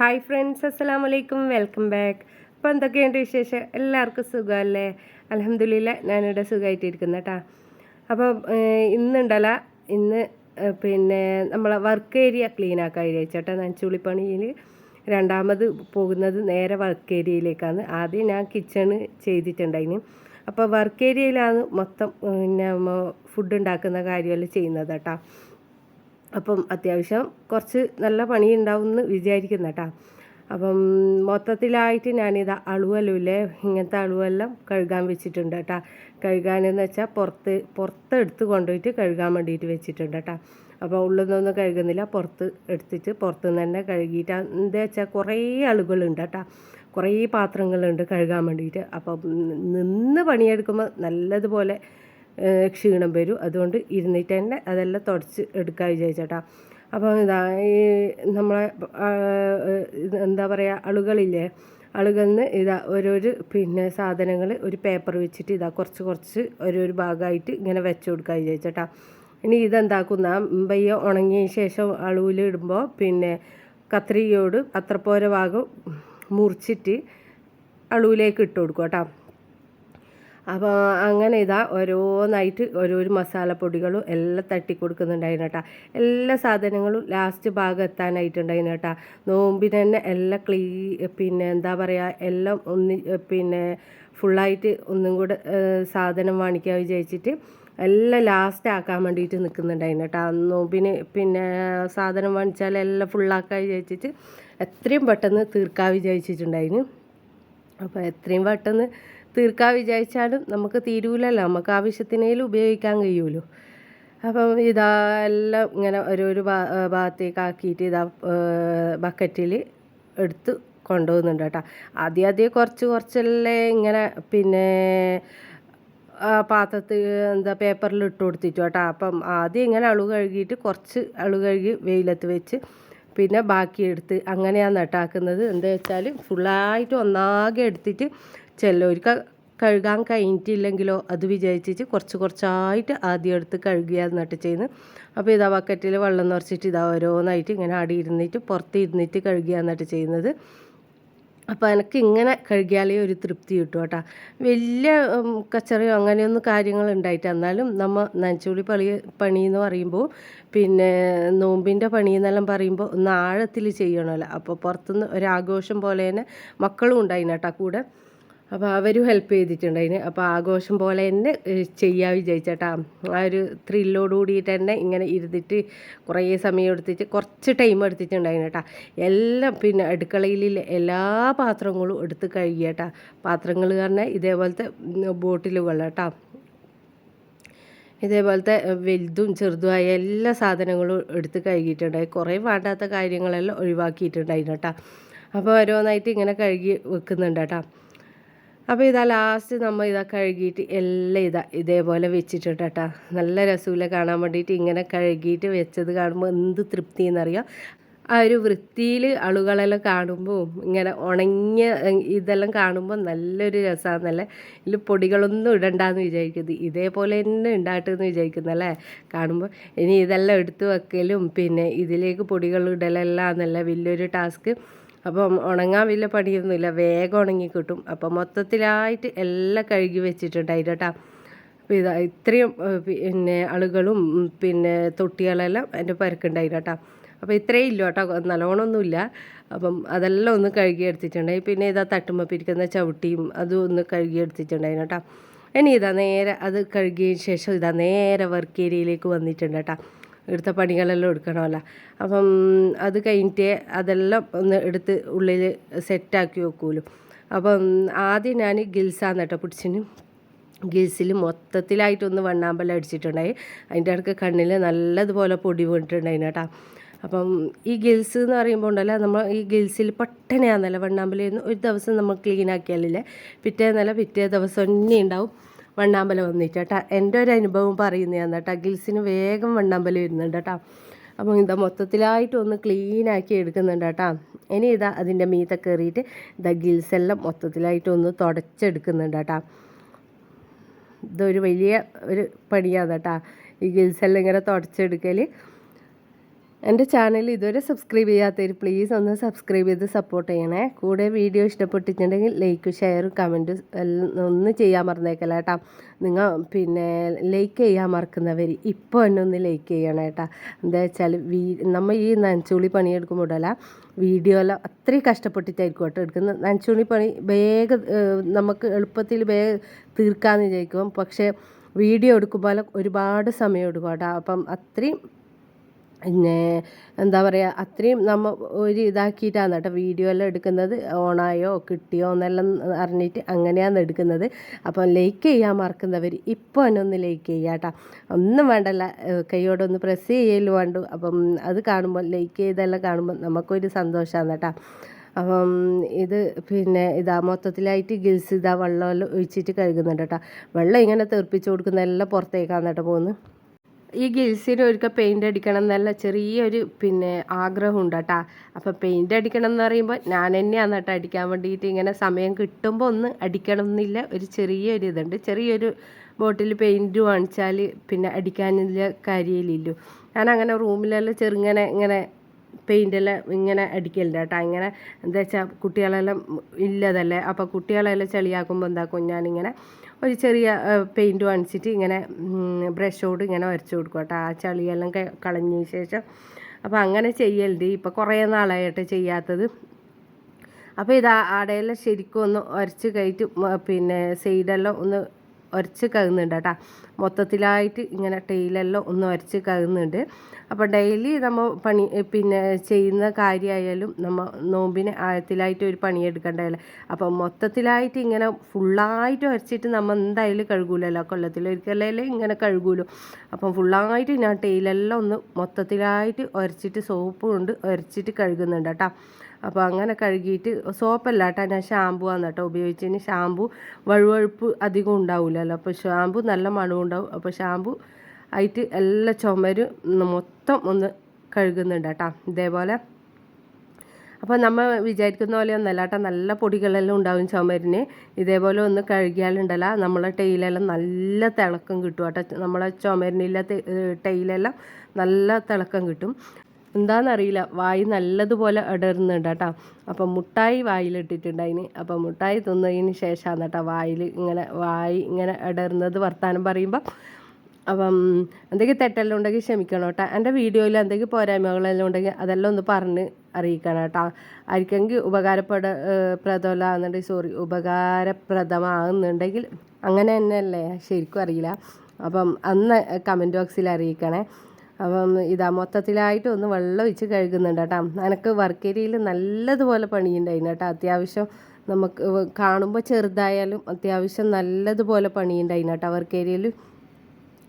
Hi friends അസ്സലാമു വലൈക്കും welcome back അപ്പോൾ എന്തൊക്കെയുണ്ട് വിശേഷം? എല്ലാവർക്കും സുഖമല്ലേ? അലഹമ്മദില്ല ഞാനിവിടെ സുഖമായിട്ടിരിക്കുന്നു കേട്ടോ. അപ്പോൾ ഇന്നുണ്ടല്ല ഇന്ന് പിന്നെ നമ്മളെ വർക്ക് ഏരിയ ക്ലീൻ ആക്കാൻ വിചാരിച്ചേട്ടാ ഞാൻ ചുളിപ്പണിയിൽ രണ്ടാമത് പോകുന്നത് നേരെ വർക്ക് ഏരിയയിലേക്കാണ് ആദ്യം ഞാൻ കിച്ചണ് ചെയ്തിട്ടുണ്ടായിന്. അപ്പോൾ വർക്ക് ഏരിയയിലാണ് മൊത്തം പിന്നെ ഫുഡ് ഉണ്ടാക്കുന്ന കാര്യമെല്ലാം ചെയ്യുന്നത് കേട്ടോ. അപ്പം അത്യാവശ്യം കുറച്ച് നല്ല പണി ഉണ്ടാവും എന്ന് വിചാരിക്കുന്ന കേട്ടോ. അപ്പം മൊത്തത്തിലായിട്ട് ഞാനിത് അളുവല്ലില്ലേ ഇങ്ങനത്തെ അളുവെല്ലാം കഴുകാൻ വെച്ചിട്ടുണ്ട് കേട്ടോ. കഴുകാനെന്ന് വെച്ചാൽ പുറത്ത് പുറത്തെടുത്ത് കൊണ്ടുപോയിട്ട് കഴുകാൻ വേണ്ടിയിട്ട് വെച്ചിട്ടുണ്ട് കേട്ടോ. അപ്പോൾ ഉള്ളിൽ നിന്നൊന്നും കഴുകുന്നില്ല പുറത്ത് എടുത്തിട്ട് പുറത്ത് നിന്ന് തന്നെ കഴുകിയിട്ട് എന്താ വെച്ചാൽ കുറേ അളുകളുണ്ട് കേട്ടോ. കുറേ പാത്രങ്ങളുണ്ട് കഴുകാൻ വേണ്ടിയിട്ട്. അപ്പം നിന്ന് പണിയെടുക്കുമ്പോൾ നല്ലതുപോലെ ക്ഷീണം വരും. അതുകൊണ്ട് ഇരുന്നിട്ട് തന്നെ അതെല്ലാം തുടച്ച് എടുക്കാൻ വിചാരിച്ചേട്ടാ. അപ്പോൾ ഇതാ ഈ നമ്മളെ എന്താ പറയുക അളുകളില്ലേ? അളുകളിൽ നിന്ന് ഇതാ ഓരോരു പിന്നെ സാധനങ്ങൾ ഒരു പേപ്പർ വെച്ചിട്ട് ഇതാ കുറച്ച് കുറച്ച് ഓരോരു ഭാഗമായിട്ട് ഇങ്ങനെ വെച്ച് കൊടുക്കുക വിചാരിച്ചേട്ടാ. ഇനി ഇതെന്താക്കുന്ന പയ്യ ഉണങ്ങിയ ശേഷം അളുവിൽ ഇടുമ്പോൾ പിന്നെ കത്രികയോട് അത്രപ്പോര പോര ഭാഗം മുറിച്ചിട്ട് അളുവിലേക്ക് ഇട്ട് കൊടുക്കും കേട്ടോ. അപ്പോൾ അങ്ങനെ ഇതാ ഓരോന്നായിട്ട് ഓരോരോ മസാലപ്പൊടികളും എല്ലാം തട്ടി കൊടുക്കുന്നുണ്ടായിരുന്നു കേട്ടോ. എല്ലാ സാധനങ്ങളും ലാസ്റ്റ് ഭാഗം എത്താനായിട്ടുണ്ടായിരുന്നു കേട്ടോ. നോമ്പിന് തന്നെ എല്ലാം ക്ലീ പിന്നെ എന്താ പറയുക എല്ലാം ഒന്ന് പിന്നെ ഫുള്ളായിട്ട് ഒന്നും കൂടെ സാധനം വാങ്ങിക്കാൻ വിചാരിച്ചിട്ട് എല്ലാം ലാസ്റ്റ് ആക്കാൻ വേണ്ടിയിട്ട് നിൽക്കുന്നുണ്ടായിരുന്നു കേട്ടോ. നോമ്പിന് പിന്നെ സാധനം വാങ്ങിച്ചാൽ എല്ലാം ഫുള്ളാക്കാൻ വിചാരിച്ചിട്ട് എത്രയും പെട്ടെന്ന് തീർക്കാൻ വിചാരിച്ചിട്ടുണ്ടായിരുന്നു. അപ്പോൾ എത്രയും പെട്ടെന്ന് തീർക്കാൻ വിചാരിച്ചാലും നമുക്ക് തീരൂലല്ലോ. നമുക്ക് ആവശ്യത്തിനേലും ഉപയോഗിക്കാൻ കഴിയുമല്ലോ അപ്പം ഇതാ എല്ലാം ഇങ്ങനെ ഓരോരു ഭാ ഭാഗത്തേക്ക് ആക്കിയിട്ട് ഇതാ ബക്കറ്റിൽ എടുത്ത് കൊണ്ടുപോകുന്നുണ്ട് കേട്ടോ. ആദ്യം ആദ്യം കുറച്ച് കുറച്ചല്ലേ ഇങ്ങനെ പിന്നെ പാത്രത്തിൽ എന്താ പേപ്പറിൽ ഇട്ട് കൊടുത്തിട്ടു കേട്ടോ. അപ്പം ആദ്യം ഇങ്ങനെ അളു കഴുകിയിട്ട് കുറച്ച് അളു കഴുകി വെയിലത്ത് വെച്ച് പിന്നെ ബാക്കി എടുത്ത് അങ്ങനെയാണ് നട്ടാക്കുന്നത്. എന്താ വെച്ചാൽ ഫുള്ളായിട്ട് ഒന്നാകെ എടുത്തിട്ട് ചിലവർക്ക് കഴുകാൻ കഴിഞ്ഞിട്ടില്ലെങ്കിലോ അത് വിചാരിച്ചിട്ട് കുറച്ച് കുറച്ചായിട്ട് ആദ്യം എടുത്ത് കഴുകുക നട്ട് ചെയ്യുന്നത്. അപ്പോൾ ഇതാ ബക്കറ്റിൽ വെള്ളം നിറച്ചിട്ട് ഇതാ ഓരോന്നായിട്ട് ഇങ്ങനെ അടി ഇരുന്നിട്ട് പുറത്ത് ഇരുന്നിട്ട് കഴുകുക നട്ട് ചെയ്യുന്നത്. അപ്പോൾ എനിക്ക് ഇങ്ങനെ കഴുകിയാലേ ഒരു തൃപ്തി കിട്ടും കേട്ടോ. വലിയ കച്ചറയോ അങ്ങനെയൊന്നും കാര്യങ്ങൾ ഉണ്ടായിട്ട് എന്നാലും നമ്മൾ നനച്ചുള്ളി പണി പണി എന്ന് പറയുമ്പോൾ പിന്നെ നോമ്പിന്റെ പണി എന്നെല്ലാം പറയുമ്പോൾ ഒന്ന് ആഴത്തിൽ ചെയ്യണമല്ലോ. അപ്പോൾ പുറത്തുനിന്ന് ഒരാഘോഷം പോലെ തന്നെ മക്കളും ഉണ്ടായിന് കേട്ടോ കൂടെ. അപ്പോൾ അവരും ഹെൽപ്പ് ചെയ്തിട്ടുണ്ട് അതിന്. അപ്പോൾ ആഘോഷം പോലെ തന്നെ ചെയ്യാൻ വിചാരിച്ചേട്ടാ. ആ ഒരു ത്രില്ലോട് കൂടിയിട്ട് തന്നെ ഇങ്ങനെ ഇരുന്നിട്ട് കുറേ സമയം എടുത്തിട്ട് കുറച്ച് ടൈം എടുത്തിട്ടുണ്ടായിന് കേട്ടാ. എല്ലാം പിന്നെ അടുക്കളയിലെ എല്ലാ പാത്രങ്ങളും എടുത്ത് കഴുകിയേട്ടാ. പാത്രങ്ങൾ പറഞ്ഞാൽ ഇതേപോലത്തെ ബോട്ടിലുകൾ കേട്ടാ. ഇതേപോലത്തെ വലുതും ചെറുതുമായ എല്ലാ സാധനങ്ങളും എടുത്ത് കഴുകിയിട്ടുണ്ടായി. കുറേ വേണ്ടാത്ത കാര്യങ്ങളെല്ലാം ഒഴിവാക്കിയിട്ടുണ്ടായിരുന്നു കേട്ടോ. അപ്പോൾ ഓരോന്നായിട്ട് ഇങ്ങനെ കഴുകി വെക്കുന്നുണ്ട് കേട്ടോ. അപ്പോൾ ഇതാ ലാസ്റ്റ് നമ്മൾ ഇതാ കഴുകിയിട്ട് എല്ലാം ഇതാ ഇതേപോലെ വെച്ചിട്ടുണ്ട് കേട്ടോ നല്ല രസമില്ല കാണാൻ വേണ്ടിയിട്ട് ഇങ്ങനെ കഴുകിയിട്ട് വെച്ചത് കാണുമ്പോൾ എന്ത് തൃപ്തി എന്നറിയാം ആ ഒരു വൃത്തിയിൽ അളുകളെല്ലാം കാണുമ്പോൾ ഇങ്ങനെ ഉണങ്ങിയ ഇതെല്ലാം കാണുമ്പോൾ നല്ലൊരു രസമാണെന്നല്ലേ ഇതിൽ പൊടികളൊന്നും ഇടണ്ടെന്ന് വിചാരിക്കുന്നത് ഇതേപോലെ തന്നെ ഉണ്ടാകട്ടെന്ന് വിചാരിക്കുന്നല്ലേ കാണുമ്പോൾ ഇനി ഇതെല്ലാം എടുത്തു വെക്കലും പിന്നെ ഇതിലേക്ക് പൊടികൾ ഇടലെല്ലാം എന്നല്ല വലിയൊരു ടാസ്ക്. അപ്പം ഉണങ്ങാൻ വലിയ പണിയൊന്നുമില്ല. വേഗം ഉണങ്ങി കിട്ടും അപ്പം മൊത്തത്തിലായിട്ട് എല്ലാം കഴുകി വെച്ചിട്ടുണ്ടായിരുന്നു കേട്ടോ. അപ്പോൾ ഇതാ ഇത്രയും പിന്നെ ആളുകളും പിന്നെ തൊട്ടികളെല്ലാം എന്റെ പരക്കുണ്ടായിരുന്നു കേട്ടോ. അപ്പോൾ ഇത്രയും ഇല്ല കേട്ടോ. നല്ലോണമൊന്നുമില്ല. അപ്പം അതെല്ലാം ഒന്ന് കഴുകി എടുത്തിട്ടുണ്ടായി. പിന്നെ ഇതാ തട്ടുമ്പിരിക്കുന്ന ചവിട്ടിയും അതും ഒന്ന് കഴുകി എടുത്തിട്ടുണ്ടായിരുന്നു കേട്ടോ. ഇനി ഇതാ നേരെ അത് കഴുകിയതിന് ശേഷം ഇതാ നേരെ വർക്ക് ഏരിയയിലേക്ക് വന്നിട്ടുണ്ട് കേട്ടോ. എടുത്ത പണികളെല്ലാം എടുക്കണമല്ലോ. അപ്പം അത് കഴിഞ്ഞിട്ട് അതെല്ലാം ഒന്ന് എടുത്ത് ഉള്ളിൽ സെറ്റാക്കി വെക്കൂലും. അപ്പം ആദ്യം ഞാൻ ഗിൽസാന്ന് കേട്ടോ പിടിച്ചിന്. ഗിൽസിൽ മൊത്തത്തിലായിട്ടൊന്ന് വണ്ണാമ്പലം അടിച്ചിട്ടുണ്ടായി. അതിന്റെ ഇടയ്ക്ക് കണ്ണിൽ നല്ലതുപോലെ പൊടി വീണിട്ടുണ്ടായിന് കേട്ടോ. അപ്പം ഈ ഗിൽസ് എന്ന് പറയുമ്പോൾ ഉണ്ടല്ലോ നമ്മൾ ഈ ഗിൽസിൽ പെട്ടെന്നാന്നല്ല വണ്ണാമ്പലം ഒരു ദിവസം നമ്മൾ ക്ലീൻ ആക്കിയാലില്ലേ പിറ്റേന്നല്ല പിറ്റേ ദിവസം തന്നെ ഉണ്ടാവും വണ്ണാമ്പലം വന്നിട്ട് കേട്ടോ. എന്റെ ഒരു അനുഭവം പറയുന്നതാണ് കേട്ടോ. ഗിൽസിന് വേഗം വണ്ണാമ്പലം വരുന്നുണ്ട് കേട്ടോ. അപ്പോൾ ഇതാ മൊത്തത്തിലായിട്ട് ഒന്ന് ക്ലീൻ ആക്കി എടുക്കുന്നുണ്ട് കേട്ടോ. ഇനി ഇതാ അതിന്റെ മീത്ത കയറിയിട്ട് ഇതാ ഗിൽസെല്ലാം മൊത്തത്തിലായിട്ട് ഒന്ന് തുടച്ചെടുക്കുന്നുണ്ട് കേട്ടോ. ഇതൊരു വലിയ ഒരു പണിയാണ് കേട്ടോ. ഈ ഗിൽസെല്ലാം ഇങ്ങനെ തുടച്ചെടുക്കൽ എന്റെ ചാനൽ ഇതുവരെ സബ്സ്ക്രൈബ് ചെയ്യാത്തവർ പ്ലീസ് ഒന്ന് സബ്സ്ക്രൈബ് ചെയ്ത് സപ്പോർട്ട് ചെയ്യണേ. കൂടെ വീഡിയോ ഇഷ്ടപ്പെട്ടിട്ടുണ്ടെങ്കിൽ ലൈക്ക് ഷെയറും കമന്റ് എല്ലാം ഒന്ന് ചെയ്യാൻ മറന്നേക്കല്ല കേട്ടോ നിങ്ങൾ പിന്നെ ലൈക്ക് ചെയ്യാൻ മറക്കുന്നവർ ഇപ്പോൾ തന്നെ ഒന്ന് ലൈക്ക് ചെയ്യണം കേട്ടോ എന്താ വെച്ചാൽ വീ നമ്മൾ ഈ നനച്ചുളി പണിയെടുക്കുമ്പോഴല്ല വീഡിയോ എല്ലാം അത്രയും കഷ്ടപ്പെട്ടിട്ടായിരിക്കും കേട്ടോ എടുക്കുന്നത്. നനച്ചുള്ളി പണി വേഗം നമുക്ക് എളുപ്പത്തിൽ വേഗം തീർക്കാമെന്ന് വിചാരിക്കും. പക്ഷേ വീഡിയോ എടുക്കുമ്പോൾ ഒരുപാട് സമയം എടുക്കും കേട്ടോ. അപ്പം അത്രയും പിന്നെ എന്താ പറയുക അത്രയും നമ്മൾ ഒരു ഇതാക്കിയിട്ടാണ് കേട്ടോ വീഡിയോ എല്ലാം എടുക്കുന്നത്. ഓണായോ കിട്ടിയോ എന്നെല്ലാം അറിഞ്ഞിട്ട് അങ്ങനെയാണ് എടുക്കുന്നത്. അപ്പം ലൈക്ക് ചെയ്യാൻ മറക്കുന്നവർ ഇപ്പോൾ തന്നെ ഒന്ന് ലൈക്ക് ചെയ്യുക കേട്ടോ ഒന്നും വേണ്ടല്ല കൈയോടൊന്ന് പ്രസ് ചെയ്യലും വേണ്ടു. അപ്പം അത് കാണുമ്പോൾ ലൈക്ക് ചെയ്തെല്ലാം കാണുമ്പോൾ നമുക്കൊരു സന്തോഷമാണ് കേട്ടോ അപ്പം ഇത് പിന്നെ ഇതാ മൊത്തത്തിലായിട്ട് ഗിൽസ് ഇതാ വെള്ളമെല്ലാം ഒഴിച്ചിട്ട് കഴുകുന്നുണ്ട് കേട്ടോ വെള്ളം ഇങ്ങനെ തെറിപ്പിച്ച് കൊടുക്കുന്നതെല്ലാം പുറത്തേക്കാണ് കേട്ടോ പോകുന്നത്. ഈ ഗിൽസിന് ഒരിക്കൽ പെയിന്റ് അടിക്കണം എന്നല്ല ചെറിയൊരു പിന്നെ ആഗ്രഹം ഉണ്ട് കേട്ടാ അപ്പോൾ പെയിന്റ് അടിക്കണം എന്ന് പറയുമ്പോൾ ഞാൻ തന്നെയാണ് കേട്ടോ അടിക്കാൻ വേണ്ടിയിട്ട് ഇങ്ങനെ സമയം കിട്ടുമ്പോൾ ഒന്ന് അടിക്കണം എന്നില്ല. ഒരു ചെറിയൊരു ഇതുണ്ട്. ചെറിയൊരു ബോട്ടിൽ പെയിന്റ് വാങ്ങിച്ചാൽ പിന്നെ അടിക്കാനില്ല കാര്യമില്ലല്ലോ. ഞാൻ അങ്ങനെ റൂമിലെല്ലാം ചെറുങ്ങനെ ഇങ്ങനെ പെയിന്റെല്ലാം ഇങ്ങനെ അടിക്കലുണ്ട് കേട്ടോ ഇങ്ങനെ എന്താ വെച്ചാൽ കുട്ടികളെല്ലാം ഇല്ലതല്ലേ? അപ്പോൾ കുട്ടികളെല്ലാം ചെളിയാക്കുമ്പോൾ എന്താക്കും ഞാനിങ്ങനെ ഒരു ചെറിയ പെയിന്റ് വാങ്ങിച്ചിട്ട് ഇങ്ങനെ ബ്രഷോട് ഇങ്ങനെ വരച്ച് കൊടുക്കും കേട്ടോ. ആ ചളിയെല്ലാം കളഞ്ഞതിന് കളഞ്ഞ ശേഷം. അപ്പോൾ അങ്ങനെ ചെയ്യലുണ്ട്. ഇപ്പോൾ കുറേ നാളായിട്ട് ചെയ്യാത്തത്. അപ്പോൾ ഇത് ആടെയെല്ലാം ശരിക്കും ഒന്ന് ഉരച്ച് കയറ്റി പിന്നെ സൈഡെല്ലാം ഒന്ന് ഉരച്ച് കഴുകുന്നുണ്ട് കേട്ടോ. മൊത്തത്തിലായിട്ട് ഇങ്ങനെ ടൈലെല്ലാം ഒന്ന് ഉരച്ച് കഴുകുന്നുണ്ട്. അപ്പോൾ ഡെയിലി നമ്മൾ പണി പിന്നെ ചെയ്യുന്ന കാര്യമായാലും നമ്മൾ നോമ്പിന് ആഴത്തിലായിട്ട് ഒരു പണിയെടുക്കേണ്ടതല്ല അപ്പോൾ മൊത്തത്തിലായിട്ട് ഇങ്ങനെ ഫുള്ളായിട്ട് വരച്ചിട്ട് നമ്മൾ എന്തായാലും കഴുകൂലല്ലോ. കൊല്ലത്തിലൊരിക്കലല്ലേ ഇങ്ങനെ കഴുകൂലോ. അപ്പം ഫുള്ളായിട്ട് ഞാൻ ടൈലെല്ലാം ഒന്ന് മൊത്തത്തിലായിട്ട് ഉരച്ചിട്ട് സോപ്പ് കൊണ്ട് ഉരച്ചിട്ട് കഴുകുന്നുണ്ട് കേട്ടോ അപ്പോൾ അങ്ങനെ കഴുകിയിട്ട് സോപ്പല്ല കേട്ടോ ഞാൻ ഷാമ്പു ആണ് കേട്ടോ ഉപയോഗിച്ചതിന് ഷാമ്പു വഴുവഴുപ്പ് അധികം ഉണ്ടാവില്ലല്ലോ അപ്പോൾ ഷാമ്പു നല്ല മണവും ഉണ്ടാവും. അപ്പോൾ ഷാമ്പു ആയിട്ട് എല്ലാ ചുമരും മൊത്തം ഒന്ന് കഴുകുന്നുണ്ട് കേട്ടോ. ഇതേപോലെ. അപ്പോൾ നമ്മൾ വിചാരിക്കുന്ന പോലെ ഒന്നല്ല കേട്ടോ. നല്ല പൊടികളെല്ലാം ഉണ്ടാവും ചുമരിന്. ഇതേപോലെ ഒന്ന് കഴുകിയാലുണ്ടല്ല നമ്മളെ ടൈലെല്ലാം നല്ല തിളക്കം കിട്ടും കേട്ടോ. നമ്മളെ ചുമരിനില്ല ടൈലെല്ലാം നല്ല തിളക്കം കിട്ടും. എന്താണെന്നറിയില്ല വായി നല്ലതുപോലെ ഇടരുന്നുണ്ട് കേട്ടോ. അപ്പം മുട്ടായി വായിലിട്ടിട്ടുണ്ട് അതിന്. അപ്പം മുട്ടായി തിന്നതിന് ശേഷമാണ് കേട്ടോ വായിൽ ഇങ്ങനെ വായി ഇങ്ങനെ ഇടരുന്നത് വർത്താനം പറയുമ്പോൾ അപ്പം എന്തെങ്കിലും തെറ്റെല്ലാം ഉണ്ടെങ്കിൽ ക്ഷമിക്കണം കേട്ടോ. എന്റെ വീഡിയോയിൽ എന്തെങ്കിലും പോരായ്മകളെല്ലാം ഉണ്ടെങ്കിൽ അതെല്ലാം ഒന്ന് പറഞ്ഞ് അറിയിക്കണം കേട്ടോ. ആർക്കെങ്കിൽ ഉപകാരപ്പെട ഏഹ് പ്രദമാകുന്നുണ്ടെങ്കിൽ സോറി ഉപകാരപ്രദമാകുന്നുണ്ടെങ്കിൽ അങ്ങനെ തന്നെയല്ലേ? ശരിക്കും അറിയില്ല. അപ്പം അന്ന് കമന്റ് ബോക്സിൽ അറിയിക്കണേ. അപ്പം ഇതാ മൊത്തത്തിലായിട്ട് ഒന്ന് വെള്ളം ഒഴിച്ച് കഴുകുന്നുണ്ട് കേട്ടോ. എനിക്ക് വർക്ക് ഏരിയയിൽ നല്ലതുപോലെ പണിയുണ്ടായിരുന്നു കേട്ടോ. അത്യാവശ്യം നമുക്ക് കാണുമ്പോൾ ചെറുതായാലും അത്യാവശ്യം നല്ലതുപോലെ പണിയുണ്ടായിരുന്നു കേട്ടോ വർക്ക് ഏരിയയിൽ.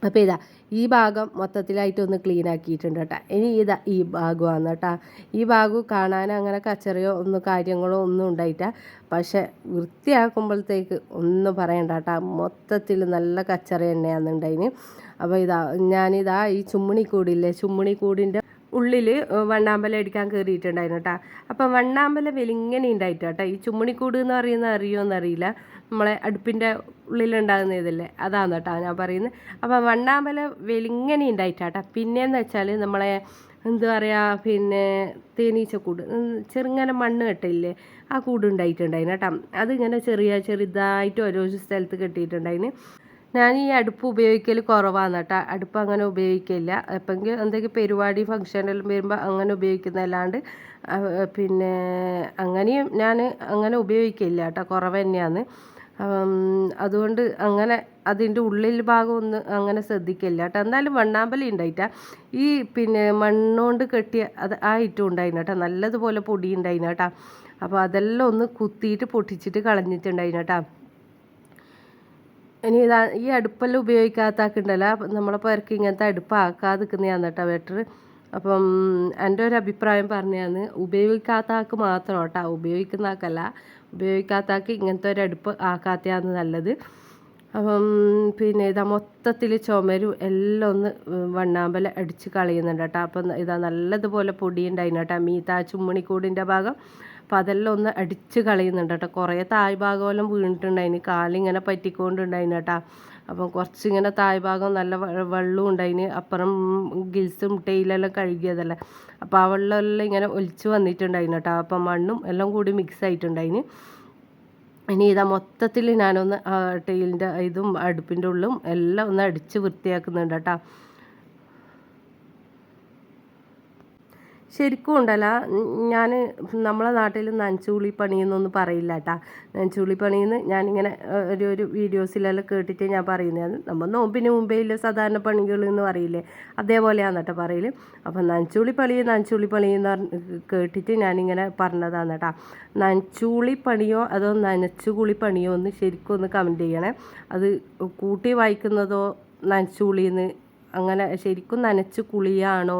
അപ്പോൾ ഇതാ ഈ ഭാഗം മൊത്തത്തിലായിട്ട് ഒന്ന് ക്ലീൻ ആക്കിയിട്ടുണ്ട് കേട്ടോ. ഇനി ഇതാ ഈ ഭാഗമാണ് കേട്ടോ. ഈ ഭാഗം കാണാൻ അങ്ങനെ കച്ചറയോ ഒന്നും കാര്യങ്ങളോ ഒന്നും ഉണ്ടായിട്ട പക്ഷേ വൃത്തിയാക്കുമ്പോഴത്തേക്ക് ഒന്നും പറയണ്ട കേട്ടോ. മൊത്തത്തിൽ നല്ല കച്ചറ തന്നെയാണ് ഉണ്ടായിന്. അപ്പോൾ ഇതാ ഞാനിതാ ഈ ചുമ്മണിക്കൂടില്ലേ ചുമ്മണിക്കൂടിന്റെ ഉള്ളിൽ വണ്ണാമ്പലം അടിക്കാൻ കയറിയിട്ടുണ്ടായിരുന്നു കേട്ടോ. അപ്പം വണ്ണാമ്പല വെലിങ്ങനെ ഉണ്ടായിട്ട് കേട്ടോ. ഈ ചുമ്മണിക്കൂട് എന്ന് പറയുന്നത് അറിയുമോ എന്നറിയില്ല. നമ്മളെ അടുപ്പിന്റെ ഉള്ളിലുണ്ടാകുന്ന ഇതല്ലേ? അതാണ് കേട്ടോ ഞാൻ പറയുന്നത്. അപ്പം വണ്ണാമല വെലിങ്ങനെ ഉണ്ടായിട്ടാട്ടോ പിന്നെയെന്ന് വെച്ചാൽ നമ്മളെ എന്താ പറയുക പിന്നെ തേനീച്ചക്കൂട് ചെറുങ്ങനെ മണ്ണ് കെട്ടില്ലേ ആ കൂട് ഉണ്ടായിട്ടുണ്ടായിന് കേട്ടോ. അതിങ്ങനെ ചെറിയ ചെറുതായിട്ട് ഓരോ സ്ഥലത്ത് കെട്ടിയിട്ടുണ്ടായിന്. ഞാൻ ഈ അടുപ്പ് ഉപയോഗിക്കൽ കുറവാണ് കേട്ടോ. അടുപ്പ് അങ്ങനെ ഉപയോഗിക്കില്ല. എപ്പോഴെങ്കിലും എന്തെങ്കിലും പരിപാടി ഫംഗ്ഷനെല്ലാം വരുമ്പോൾ അങ്ങനെ ഉപയോഗിക്കുന്നതല്ലാണ്ട് പിന്നെ അങ്ങനെയും ഞാൻ അങ്ങനെ ഉപയോഗിക്കില്ല കേട്ടോ. കുറവ് തന്നെയാണ്. അതുകൊണ്ട് അങ്ങനെ അതിന്റെ ഉള്ളിൽ ഭാഗം ഒന്ന് അങ്ങനെ ശ്രദ്ധിക്കില്ല കേട്ടോ. എന്നാലും വണ്ണാമ്പലി ഉണ്ടായിട്ടാ. ഈ പിന്നെ മണ്ണുകൊണ്ട് കെട്ടിയ അത് ആ ഇറ്റം ഉണ്ടായിരുന്നു കേട്ടോ. നല്ലതുപോലെ പൊടി ഉണ്ടായിരുന്നു കേട്ടോ. അപ്പോൾ അതെല്ലാം ഒന്ന് കുത്തിയിട്ട് പൊട്ടിച്ചിട്ട് കളഞ്ഞിട്ടുണ്ടായിരുന്നു കേട്ടോ. ഇനി ഇതാ ഈ അടുപ്പെല്ലാം ഉപയോഗിക്കാത്താക്കുണ്ടല്ലോ നമ്മളെ പേർക്ക് ഇങ്ങനത്തെ അടുപ്പ് ആക്കാതിരിക്കുന്നതാണ് കേട്ടോ ബെറ്റർ. അപ്പം എന്റെ ഒരു അഭിപ്രായം പറഞ്ഞാന്ന് ഉപയോഗിക്കാത്ത ആൾക്ക് മാത്രം കേട്ടോ. ഉപയോഗിക്കുന്ന ആൾക്കല്ല ഉപയോഗിക്കാത്ത ആൾക്ക് ഇങ്ങനത്തെ ഒരു അടുപ്പ് ആക്കാത്തതാണ് നല്ലത്. അപ്പം പിന്നെ ഇതാ മൊത്തത്തിൽ ചുമരും എല്ലാം ഒന്ന് വണ്ണാമ്പല അടിച്ച് കളയുന്നുണ്ട് കേട്ടോ. അപ്പം ഇതാ നല്ലതുപോലെ പൊടി ഉണ്ടായിരുന്നു കേട്ടോ. മീത്ത ചുമ്മണിക്കൂടിന്റെ ഭാഗം. അപ്പം അതെല്ലാം ഒന്ന് അടിച്ച് കളയുന്നുണ്ട് കേട്ടോ. കുറേ താഴ് ഭാഗമെല്ലാം വീണിട്ടുണ്ടായിന്. കാലിങ്ങനെ പറ്റിക്കൊണ്ടുണ്ടായിന് കേട്ടോ. അപ്പം കുറച്ചിങ്ങനെ താഴ്ഭാഗം നല്ല വെള്ളവും ഉണ്ടായിന് അപ്പുറം ഗിൽസും ടെയിലെല്ലാം കഴുകിയതല്ലേ. അപ്പോൾ ആ വെള്ളമെല്ലാം ഇങ്ങനെ ഒലിച്ച് വന്നിട്ടുണ്ടായിന് കേട്ടോ. അപ്പം മണ്ണും എല്ലാം കൂടി മിക്സ് ആയിട്ടുണ്ടായിന്. ഇനി ഇതാ മൊത്തത്തിൽ ഞാനൊന്ന് ആ ടൈലിന്റെ ഇതും അടുപ്പിന്റെ ഉള്ളും എല്ലാം ഒന്ന് അടിച്ച് വൃത്തിയാക്കുന്നുണ്ട് കേട്ടോ. ശരിക്കും ഉണ്ടല്ല. ഞാൻ നമ്മളെ നാട്ടിൽ നഞ്ചുളി പണിയെന്നൊന്നും പറയില്ല കേട്ടാ നഞ്ചുളി പണിയെന്ന് ഞാനിങ്ങനെ ഒരു ഒരു വീഡിയോസിലെല്ലാം കേട്ടിട്ട് ഞാൻ പറയുന്നത് നമ്മൾ നോമ്പിന് മുമ്പേ ഇല്ല സാധാരണ പണികൾ എന്ന് പറയില്ലേ? അതേപോലെയാണ് കേട്ടോ പറയൽ അപ്പം നഞ്ചുളി പണി നഞ്ചുളി പണി എന്ന് കേട്ടിട്ട് ഞാനിങ്ങനെ പറഞ്ഞതാണ് കേട്ടാ നഞ്ചുളി പണിയോ അതോ നനച്ചുകുളി പണിയോ എന്ന് ശരിക്കും ഒന്ന് കമന്റ് ചെയ്യണേ. അത് കൂട്ടി വായിക്കുന്നതോ നനച്ചുളിന്ന്? അങ്ങനെ ശരിക്കും നനച്ച് കുളിയാണോ?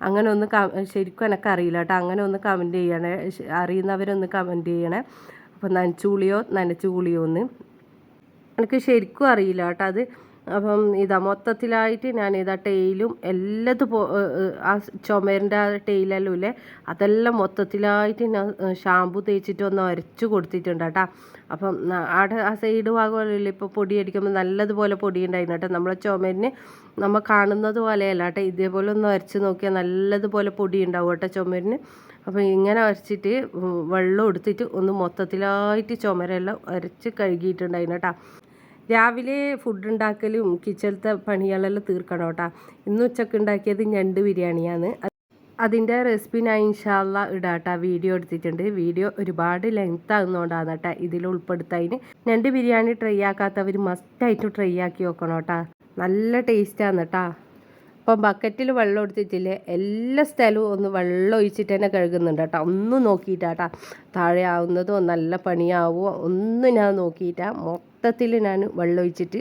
അങ്ങനെ ഒന്ന് ശരിക്കും എനിക്ക് അറിയില്ല കേട്ടോ അങ്ങനെ ഒന്ന് കമന്റ് ചെയ്യണേ അറിയുന്നവരൊന്ന് കമന്റ് ചെയ്യണേ. അപ്പം നനച്ചുകുളിയോ നനച്ചുകുളിയോ എന്ന് എനിക്ക് ശരിക്കും അറിയില്ല കേട്ടോ അത് അപ്പം ഇതാ മൊത്തത്തിലായിട്ട് ഞാൻ ഇതാ ടെയിലും എല്ലാതും ആ ചുമരിന്റെ ആ ടൈലെല്ലാം ഇല്ലേ അതെല്ലാം മൊത്തത്തിലായിട്ട് ഞാൻ ഷാമ്പു തേച്ചിട്ട് ഒന്ന് അരച്ചു കൊടുത്തിട്ടുണ്ട് കേട്ടോ. അപ്പം അവിടെ ആ സൈഡ് ഭാഗമല്ലേ ഇപ്പോൾ പൊടി അടിക്കുമ്പോൾ നല്ലതുപോലെ പൊടി ഉണ്ടായിരുന്നു കേട്ടോ. നമ്മളെ ചുമരിന് നമ്മൾ കാണുന്നത് പോലെയല്ല കേട്ടോ. ഇതേപോലെ ഒന്ന് അരച്ച് നോക്കിയാൽ നല്ലതുപോലെ പൊടി ഉണ്ടാവും കേട്ടോ ചുമരിന്. അപ്പോൾ ഇങ്ങനെ അരച്ചിട്ട് വെള്ളം എടുത്തിട്ട് ഒന്ന് മൊത്തത്തിലായിട്ട് ചുമരെല്ലാം അരച്ച് കഴുകിയിട്ടുണ്ടായിരുന്നു കേട്ടോ. രാവിലെ ഫുഡ് ഉണ്ടാക്കലും കിച്ചണത്തെ പണികളെല്ലാം തീർക്കണം കേട്ടോ. ഇന്ന് ഉച്ചയ്ക്ക് ഉണ്ടാക്കിയത് ഞണ്ട് ബിരിയാണിയാണ്. അതിന്റെ റെസിപ്പി ഞാൻ ഇൻഷാല്ല ഇടാട്ട. വീഡിയോ എടുത്തിട്ടുണ്ട്. വീഡിയോ ഒരുപാട് ലെങ്ത് ആകുന്നതുകൊണ്ടാണ് കേട്ടോ ഇതിൽ ഉൾപ്പെടുത്തതിന് ഞണ്ട് ബിരിയാണി ട്രൈ ആക്കാത്തവർ മസ്റ്റായിട്ട് ട്രൈ ആക്കി നോക്കണം കേട്ടോ. നല്ല ടേസ്റ്റാണ് കേട്ടോ. അപ്പം ബക്കറ്റിൽ വെള്ളം എടുത്തിട്ടില്ലേ? എല്ലാ സ്ഥലവും ഒന്ന് വെള്ളം ഒഴിച്ചിട്ട് തന്നെ കഴുകുന്നുണ്ട് കേട്ടോ. ഒന്നും നോക്കിയിട്ടാട്ടാ താഴെ ആവുന്നതോ നല്ല പണിയാവുമോ ഒന്നും ഞാൻ നോക്കിയിട്ടാ. മൊത്തത്തിൽ ഞാൻ വെള്ളമൊഴിച്ചിട്ട്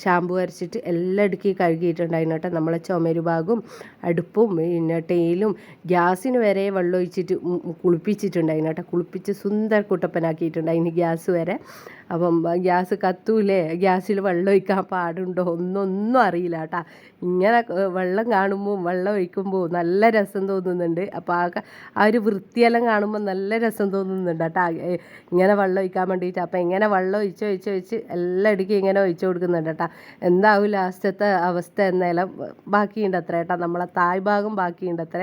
ഷാമ്പു അരച്ചിട്ട് എല്ലാം ഇടുക്കി കഴുകിയിട്ടുണ്ടായിരുന്നു കേട്ടോ. നമ്മളെ ചുമര് ഭാഗവും അടുപ്പും പിന്നെ ടേലും ഗ്യാസിന് വരെ വെള്ളമൊഴിച്ചിട്ട് ഉം ഉം കുളിപ്പിച്ചിട്ടുണ്ടായിരുന്നു കേട്ടോ. കുളിപ്പിച്ച് സുന്ദര കുട്ടപ്പനാക്കിയിട്ടുണ്ടായിരുന്നു ഗ്യാസ് വരെ. അപ്പം ഗ്യാസ് കത്തൂലേ? ഗ്യാസിൽ വെള്ളം ഒഴിക്കാൻ പാടുണ്ടോ? ഒന്നൊന്നും അറിയില്ല കേട്ടാ. ഇങ്ങനെ വെള്ളം കാണുമ്പോൾ വെള്ളം ഒഴിക്കുമ്പോൾ നല്ല രസം തോന്നുന്നുണ്ട്. അപ്പോൾ ആ ആ ഒരു വൃത്തിയെല്ലാം കാണുമ്പോൾ നല്ല രസം തോന്നുന്നുണ്ട് കേട്ടാ. ഇങ്ങനെ വെള്ളം ഒഴിക്കാൻ വേണ്ടിയിട്ട്. അപ്പോൾ ഇങ്ങനെ വെള്ളം ഒഴിച്ച് ഒഴിച്ച് ഒഴിച്ച് എല്ലാം ഇടുക്കി ഇങ്ങനെ ഒഴിച്ചു കൊടുക്കുന്നുണ്ട് കേട്ടാ. എന്താവും ലാസ്റ്റത്തെ അവസ്ഥ എന്നാലും ബാക്കിയുണ്ട് അത്ര കേട്ടാ. നമ്മളെ തായ് ഭാഗം ബാക്കിയുണ്ട് അത്ര.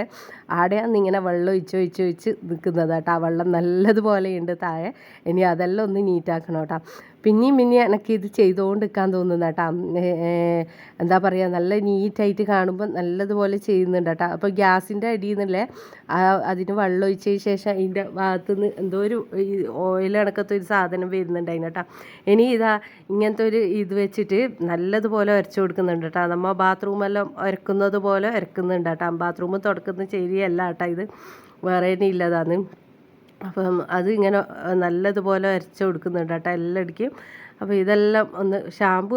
ആടെയാണ് ഇങ്ങനെ വെള്ളം ഒഴിച്ച് ഒഴിച്ച് ഒഴിച്ച് നിൽക്കുന്നത് കേട്ടോ. വെള്ളം നല്ലതുപോലെ ഉണ്ട് താഴെ. ഇനി അതെല്ലാം ഒന്ന് നീറ്റാക്കണം കേട്ടോ. പിന്നെയും പിന്നെയും എനിക്ക് ഇത് ചെയ്തുകൊണ്ട് നിൽക്കാൻ തോന്നുന്നു കേട്ടോ എന്താ പറയുക നല്ല നീറ്റായിട്ട് കാണുമ്പോൾ നല്ലതുപോലെ ചെയ്യുന്നുണ്ട് കേട്ടോ അപ്പോൾ ഗ്യാസിന്റെ അടിയിൽ നിന്നല്ലേ അതിന് വെള്ളം ഒഴിച്ചതിന് ശേഷം അതിന്റെ ഭാഗത്തുനിന്ന് എന്തോ ഒരു ഓയിൽ കണക്കത്തെ ഒരു സാധനം വരുന്നുണ്ടായിരുന്നു കേട്ടോ ഇനി ഇതാ ഇങ്ങനത്തെ ഒരു ഇത് വെച്ചിട്ട് നല്ലതുപോലെ ഉരച്ചു കൊടുക്കുന്നുണ്ട് കേട്ടോ നമ്മൾ ബാത്റൂമെല്ലാം ഉരക്കുന്നത് പോലെ ഉരക്കുന്നുണ്ട് കേട്ടോ ബാത്റൂം തുടക്കുന്ന ശരിയല്ല കേട്ടോ ഇത്. വേറെ ഇല്ലതാണ് അപ്പം അത് ഇങ്ങനെ നല്ലതുപോലെ അരച്ച് കൊടുക്കുന്നുണ്ട് കേട്ടോ എല്ലാം ഇടിക്കും അപ്പോൾ ഇതെല്ലാം ഒന്ന് ഷാമ്പു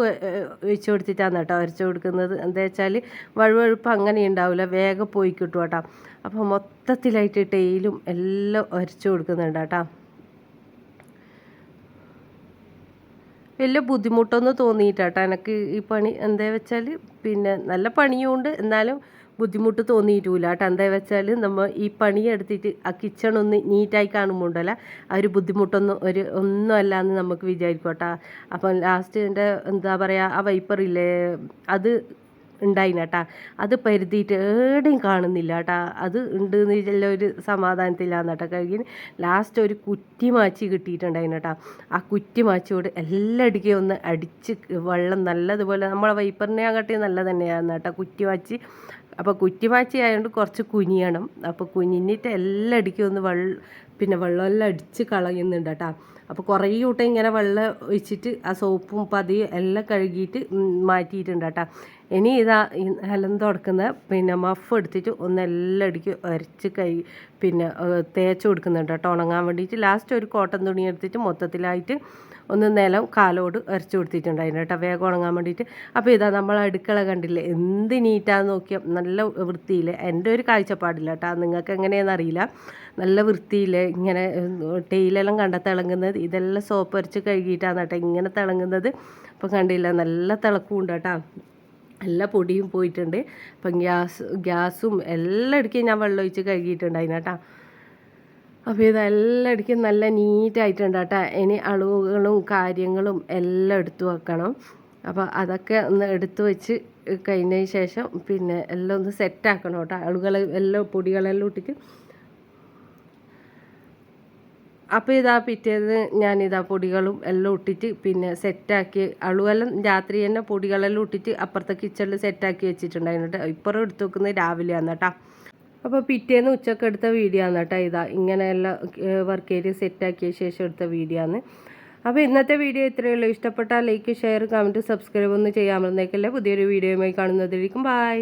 ഒഴിച്ച് കൊടുത്തിട്ടാണ് കേട്ടോ അരച്ച് കൊടുക്കുന്നത്. എന്താ വെച്ചാൽ വഴുവഴുപ്പ് അങ്ങനെ ഉണ്ടാവില്ല വേഗം പോയി കിട്ടും കേട്ടോ. അപ്പോൾ മൊത്തത്തിലായിട്ട് ടെയിലും എല്ലാം അരച്ച് കൊടുക്കുന്നുണ്ട് കേട്ടോ. വലിയ ബുദ്ധിമുട്ടൊന്നും തോന്നിയിട്ടാട്ടോ എനിക്ക് ഈ പണി. എന്താ വെച്ചാൽ പിന്നെ നല്ല പണിയുണ്ട്. എന്നാലും ബുദ്ധിമുട്ട് തോന്നിയിട്ടില്ല കേട്ടോ. എന്താ വെച്ചാൽ നമ്മൾ ഈ പണിയെടുത്തിട്ട് ആ കിച്ചൺ ഒന്ന് നീറ്റായി കാണുമ്പോൾ ഉണ്ടല്ലോ ആ ഒരു ബുദ്ധിമുട്ടൊന്നും ഒരു ഒന്നും അല്ല എന്ന് നമുക്ക് വിചാരിക്കും കേട്ടോ. അപ്പം ലാസ്റ്റ് എന്റെ എന്താ പറയുക ആ വൈപ്പറില്ലേ അത് ഉണ്ടായിന് കേട്ടാ. അത് പരുതിയിട്ട് എവിടെയും കാണുന്നില്ല കേട്ടാ. അത് ഉണ്ട് എന്ന് വെച്ചാൽ ഒരു സമാധാനത്തിലാണ് കേട്ടോ. കഴിഞ്ഞ് ലാസ്റ്റ് ഒരു കുറ്റി മാച്ചി കിട്ടിയിട്ടുണ്ടായിന് കേട്ടാ. ആ കുറ്റി മാച്ചിയോട് എല്ലായിടയ്ക്കും ഒന്ന് അടിച്ച് വെള്ളം നല്ലതുപോലെ നമ്മളെ വൈപ്പറിനെ ആകട്ടെ നല്ല തന്നെയാണ് കേട്ടോ കുറ്റി മാച്ചി. അപ്പോൾ കുറ്റിമാച്ചി ആയതുകൊണ്ട് കുറച്ച് കുനിയണം. അപ്പോൾ കുനിഞ്ഞിട്ട് അടിക്കും ഒന്ന് വെള്ളം പിന്നെ വെള്ളമെല്ലാം അടിച്ച് കളയുന്നുണ്ട് കേട്ടോ അപ്പോൾ കുറേ കൂട്ടം ഇങ്ങനെ വെള്ളം ഒഴിച്ചിട്ട് ആ സോപ്പും പതിയും എല്ലാം കഴുകിയിട്ട് മാറ്റിയിട്ടുണ്ട് കേട്ടോ ഇനി ഇതാ ഹലം തുടക്കുന്ന പിന്നെ മഫ് എടുത്തിട്ട് ഒന്ന് എല്ലാം അടിക്ക് അരച്ച് കൈ പിന്നെ തേച്ച് കൊടുക്കുന്നുണ്ട് കേട്ടോ ഉണങ്ങാൻ വേണ്ടിയിട്ട്. ലാസ്റ്റ് ഒരു കോട്ടൺ തുണി എടുത്തിട്ട് മൊത്തത്തിലായിട്ട് ഒന്ന് നിലം കാലോട് അരച്ച് കൊടുത്തിട്ടുണ്ടായിരുന്നു കേട്ടോ വേഗം ഉണങ്ങാൻ വേണ്ടിയിട്ട്. അപ്പോൾ ഇതാ നമ്മൾ അടുക്കള കണ്ടില്ലേ എന്ത് നീറ്റാന്ന് നോക്കിയാൽ നല്ല വൃത്തിയിൽ എന്റെ ഒരു കാഴ്ചപ്പാടില്ല കേട്ടോ നിങ്ങൾക്ക് എങ്ങനെയാണെന്ന് അറിയില്ല. നല്ല വൃത്തിയിൽ ഇങ്ങനെ ടൈലെല്ലാം കണ്ട തിളങ്ങുന്നത്. ഇതെല്ലാം സോപ്പ് അരച്ച് കഴുകിയിട്ടാണ് കേട്ടോ ഇങ്ങനെ തിളങ്ങുന്നത്. അപ്പോൾ കണ്ടില്ല നല്ല തിളക്കമുണ്ട് കേട്ടോ. എല്ലാ പൊടിയും പോയിട്ടുണ്ട്. അപ്പം ഗ്യാസ് ഗ്യാസും എല്ലായിടയ്ക്കും ഞാൻ വെള്ളം ഒഴിച്ച് കഴുകിയിട്ടുണ്ട് കേട്ടോ. അപ്പോൾ ഇതെല്ലായിടയ്ക്കും നല്ല നീറ്റായിട്ടുണ്ട് കേട്ടോ. ഇനി അളവുകളും കാര്യങ്ങളും എല്ലാം എടുത്തു വെക്കണം. അപ്പോൾ അതൊക്കെ ഒന്ന് എടുത്തു വെച്ച് കഴിഞ്ഞതിന് ശേഷം പിന്നെ എല്ലാം ഒന്ന് സെറ്റാക്കണം കേട്ടോ. അളവുകൾ എല്ലാം പൊടികളെല്ലാം ഇട്ടിട്ട് അപ്പോൾ ഇതാ പിറ്റേന്ന് ഞാനിതാ പൊടികളും എല്ലാം ഇട്ടിട്ട് പിന്നെ സെറ്റാക്കി അളുവെല്ലാം രാത്രി തന്നെ പൊടികളെല്ലാം ഇട്ടിട്ട് അപ്പുറത്തെ കിച്ചണിൽ സെറ്റാക്കി വെച്ചിട്ടുണ്ടായിരുന്നു കേട്ടോ ഇപ്പുറം എടുത്ത് വെക്കുന്നത് രാവിലെയാണ് കേട്ടോ. അപ്പോൾ പിറ്റേന്ന് ഉച്ചയ്ക്ക് എടുത്ത വീഡിയോ ആണ് കേട്ടോ ഇതാ. ഇങ്ങനെയെല്ലാം വർക്ക് ഏരിയ സെറ്റാക്കിയ ശേഷം എടുത്ത വീഡിയോ ആണ് അപ്പോൾ ഇന്നത്തെ വീഡിയോ ഇത്രയേ ഉള്ളൂ. ഇഷ്ടപ്പെട്ടാൽ ലൈക്ക് ഷെയർ കമന്റ് സബ്സ്ക്രൈബ് ഒന്നും ചെയ്യാൻ മറന്നേക്കല്ലേ. പുതിയൊരു വീഡിയോയുമായി കാണുന്നതായിരിക്കും ബായ്